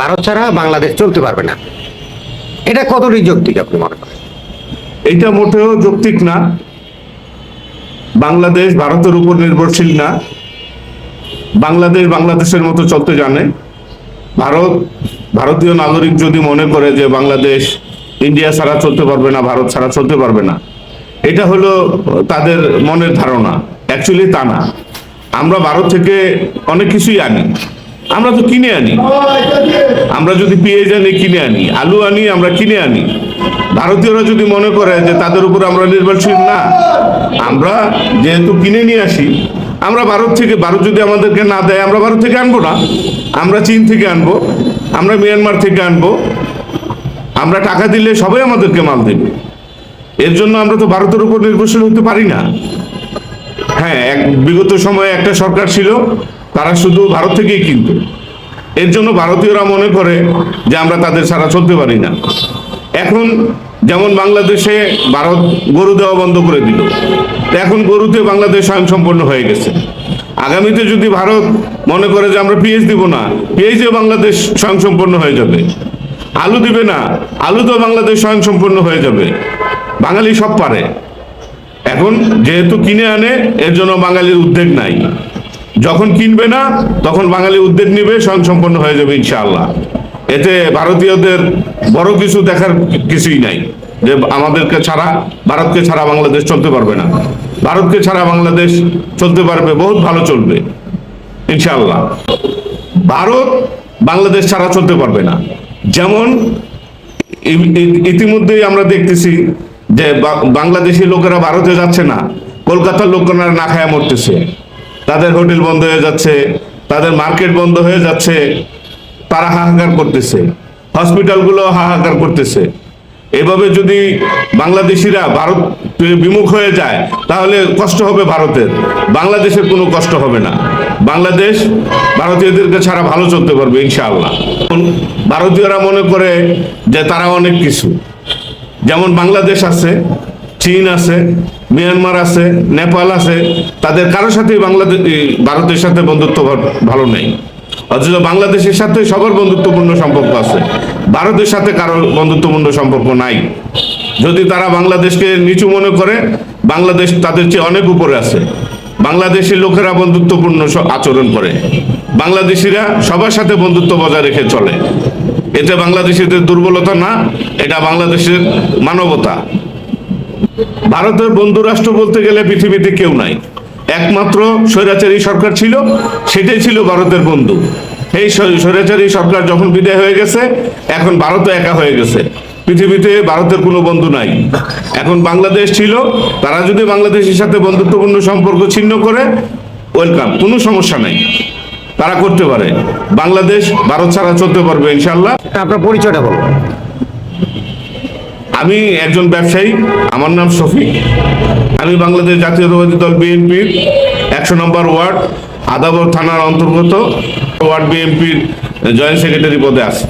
ভারত ছাড়া বাংলাদেশ চলতে পারবে না। এটা কতটি যৌক্তিক আপনি মনে করেন? এটা মোটেও যৌক্তিক না। বাংলাদেশ ভারতের উপর নির্ভরশীল না। বাংলাদেশ বাংলাদেশের মতো চলতে জানে। ভারত, ভারতীয় নাগরিক যদি মনে করে যে বাংলাদেশ ইন্ডিয়া ছাড়া চলতে পারবে না, ভারত ছাড়া চলতে পারবে না, এটা হলো তাদের মনের ধারণা। অ্যাকচুয়ালি তা না। আমরা ভারত থেকে অনেক কিছুই আনি। আমরা তো কিনে আনি। আমরা যদি পেঁয়াজ আনি, কিনে আনি। আলু আনি, আমরা কিনে আনি। ভারতীয়রা যদি মনে করে যে তাদের উপর আমরা নির্ভরশীল না, আমরা যেহেতু কিনে নিয়ে আসি, আমরা ভারত থেকে, ভারত যদি আমাদেরকে না দেয়, আমরা ভারত থেকে আনব না। আমরা চীন থেকে আনব, আমরা মিয়ানমার থেকে আনব। আমরা টাকা দিলে সবাই আমাদেরকে মাল দেবে। এর জন্য আমরা তো ভারতের উপর নির্ভরশীল হতে পারি না। হ্যাঁ এক বিগত সময়ে একটা সরকার ছিল তারা শুধু ভারত থেকেই কিনতো। এর জন্য ভারতীয়রা মনে করে যে আমরা তাদের ছাড়া চলতে পারি না। এখন যেমন বাংলাদেশে ভারত গরু দেওয়া বন্ধ করে দিল এখন গরুতে বাংলাদেশ স্বয়ংসম্পন্ন হয়ে গেছে। আগামীতে যদি ভারত মনে করে যে আমরা পিএইচ দিব না, পিএইচে বাংলাদেশ স্বয়ংসম্পন্ন হয়ে যাবে। আলু দিবে না, আলু তো বাংলাদেশ স্বয়ংসম্পন্ন হয়ে যাবে। বাঙালি সব পারে। এখন যেহেতু কিনে আনে, এর জন্য বাঙালির উদ্বেগ নাই। যখন কিনবে না, তখন বাঙালি উদ্যোগ নিবে, স্বয়ংসম্পন্ন হয়ে যাবে ইনশাআল্লাহ। এতে ভারতীয়দের বড় কিছু দেখার কিছুই নাই। যে আমাদেরকে ছাড়া, ভারতকে ছাড়া বাংলাদেশ চলতে পারবে না। ভারতকে ছাড়া বাংলাদেশ চলতে পারবে, বহুত ভালো চলবে, ইনশাআল্লাহ। ভারত বাংলাদেশ ছাড়া চলতে পারবে না। যেমন ইতিমধ্যেই আমরা দেখতেছি যে বাংলাদেশি লোকেরা ভারতে যাচ্ছে না, কলকাতার লোকেরা না খায়া মরতেছে। তাদের হোটেল বন্ধ হয়ে যাচ্ছে, তাদের মার্কেট বন্ধ হয়ে যাচ্ছে, তারা হাহাকার করতেছে। হসপিটালগুলো হাহাকার করতেছে। এভাবে যদি বাংলাদেশিরা ভারত বিমুখ হয়ে যায়, তাহলে কষ্ট হবে ভারতের। বাংলাদেশের কোনো কষ্ট হবে না। বাংলাদেশ ভারতীয়দেরকে ছাড়া ভালো চলতে পারবে, ইনশাআল্লাহ। ভারতীয়রা মনে করে যে তারা অনেক কিছু। যেমন বাংলাদেশ আছে, চীন আছে মিয়ানমার আছে, নেপাল আছে, তাদের কারোর সাথেই বাংলাদেশ ভারতের সাথে বন্ধুত্ব ভালো নেই। অথচ বাংলাদেশের সাথে সবার বন্ধুত্বপূর্ণ সম্পর্ক আছে। ভারতের সাথে কারও বন্ধুত্বপূর্ণ সম্পর্ক নাই। যদি তারা বাংলাদেশকে নিচু মনে করে, বাংলাদেশ তাদের চেয়ে অনেক উপরে আছে। বাংলাদেশের লোকেরা বন্ধুত্বপূর্ণ আচরণ করে। বাংলাদেশিরা সবার সাথে বন্ধুত্ব বজায় রেখে চলে। এতে বাংলাদেশিদের দুর্বলতা না, এটা বাংলাদেশের মানবতা। ভারতের বন্ধু রাষ্ট্র বলতে গেলে পৃথিবীতে কেউ নাই। একমাত্র স্বৈরাচারী সরকার ছিল, সেটাই ছিল ভারতের বন্ধু। এই স্বৈরাচারী সরকার যখন বিদায় হয়ে গেছে, এখন ভারতও একা হয়ে গেছে। পৃথিবীতে ভারতের কোনো বন্ধু নাই। এখন বাংলাদেশ ছিল, তারা যদি বাংলাদেশের সাথে বন্ধুত্বপূর্ণ সম্পর্ক ছিন্ন করে ওয়েলকাম কোনো সমস্যা নাই। তারা করতে পারে। বাংলাদেশ, ভারত ছাড়া চলতে পারবে ইনশাল্লাহ আপনার পরিচয়টা বলুন। আমি একজন ব্যবসায়ী, আমার নাম শফিক। আমি বাংলাদেশ জাতীয়তাবাদী দল বিএনপির একশো নম্বর ওয়ার্ড, আদাবর থানার অন্তর্গত, ওয়ার্ড বিএনপির জয়েন্ট সেক্রেটারি পদে আছি।